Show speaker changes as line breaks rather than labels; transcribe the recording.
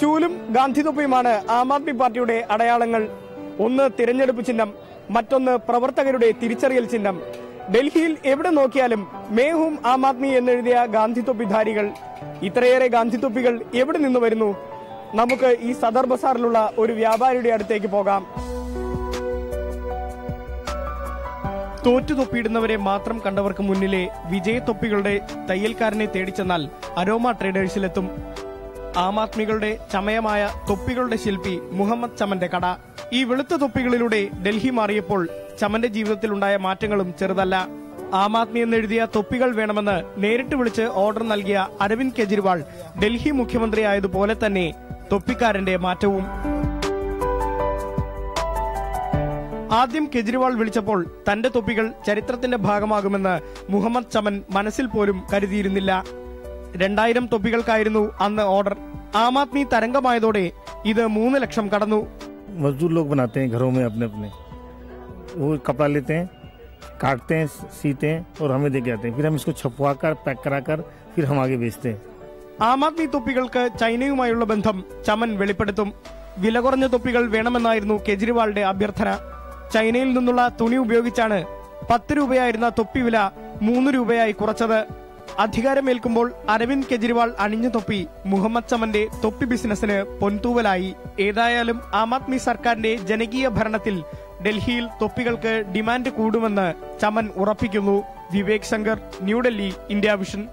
ചൂലും ഗാന്ധി തൊപ്പിയുമാണ് ആം ആദ്മി പാർട്ടിയുടെ അടയാളങ്ങൾ. ഒന്ന് തിരഞ്ഞെടുപ്പ് ചിഹ്നം മറ്റൊന്ന് പ്രവർത്തകരുടെ തിരിച്ചറിയൽ ചിഹ്നം. ഡൽഹിയിൽ എവിടെ നോക്കിയാലും മേഹും ആം ആദ്മി എന്നെഴുതിയ തൊപ്പിധാരികൾ ഇത്രയേറെ ഗാന്ധി തൊപ്പികൾ എവിടെ നിന്ന് വരുന്നു? നമുക്ക് ഈ സദർ ബസാറിലുള്ള ഒരു വ്യാപാരിയുടെ അടുത്തേക്ക് പോകാം. തോറ്റു തൊപ്പിയിടുന്നവരെ മാത്രം കണ്ടവർക്ക് മുന്നിലെ വിജയത്തൊപ്പികളുടെ തയ്യൽക്കാരനെ തേടിച്ചെന്നാൽ അരോമ ട്രേഡേഴ്സിലെത്തും ആം ആദ്മികളുടെ ചമയമായ തൊപ്പികളുടെ ശില്പി മുഹമ്മദ് ചമന്റെ കട. ഈ വെളുത്ത തൊപ്പികളിലൂടെ ഡൽഹി മാറിയപ്പോൾ ചമന്റെ ജീവിതത്തിലുണ്ടായ മാറ്റങ്ങളും ചെറുതല്ല. ആം ആദ്മി എന്നെഴുതിയ തൊപ്പികൾ വേണമെന്ന് നേരിട്ട് വിളിച്ച് ഓർഡർ നൽകിയ അരവിന്ദ് കെജ്രിവാൾ ഡൽഹി മുഖ്യമന്ത്രിയായതുപോലെ തന്നെ തൊപ്പിക്കാരന്റെ മാറ്റവും. ആദ്യം കെജ്രിവാൾ വിളിച്ചപ്പോൾ തന്റെ തൊപ്പികൾ ചരിത്രത്തിന്റെ ഭാഗമാകുമെന്ന് മുഹമ്മദ് ചമൻ മനസ്സിൽ പോലും കരുതിയിരുന്നില്ല. രണ്ടായിരം തൊപ്പികൾക്കായിരുന്നു അന്ന് ഓർഡർ ആം ആദ്മി തരംഗമായതോടെ ഇത് മൂന്ന് ലക്ഷം കടന്നു
मजदूर लोग बनाते हैं घरों में अपने अपने वो कपड़ा लेते हैं काटते हैं सीते हैं और हमें दे के आते हैं फिर हम इसको छपवा कर पैक करा कर फिर हम आगे बेचते हैं
ആം ആദ്മി തൊപ്പികൾക്ക് ചൈനയുമായുള്ള ബന്ധം ചമൻ വെളിപ്പെടുത്തും വില കുറഞ്ഞ തൊപ്പികൾ വേണമെന്നായിരുന്നു കെജ്രിവാളിന്റെ അഭ്യർത്ഥന ചൈനയിൽ നിന്നുള്ള തുണി ഉപയോഗിച്ചാണ് പത്ത് രൂപയായിരുന്ന തൊപ്പി വില മൂന്ന് രൂപയായി കുറച്ചത് അധികാരമേൽക്കുമ്പോൾ അരവിന്ദ് കെജ്രിവാൾ അണിഞ്ഞ തൊപ്പി മുഹമ്മദ് ചമന്റെ തൊപ്പി ബിസിനസിന് പൊൻതൂവലായി. ഏതായാലും ആം ആദ്മി സർക്കാരിന്റെ ജനകീയ ഭരണത്തിൽ ഡൽഹിയിൽ തൊപ്പികൾക്ക് ഡിമാൻഡ് കൂടുമെന്ന് ചമൻ ഉറപ്പിക്കുന്നു. Vivek Shankar New Delhi India vision.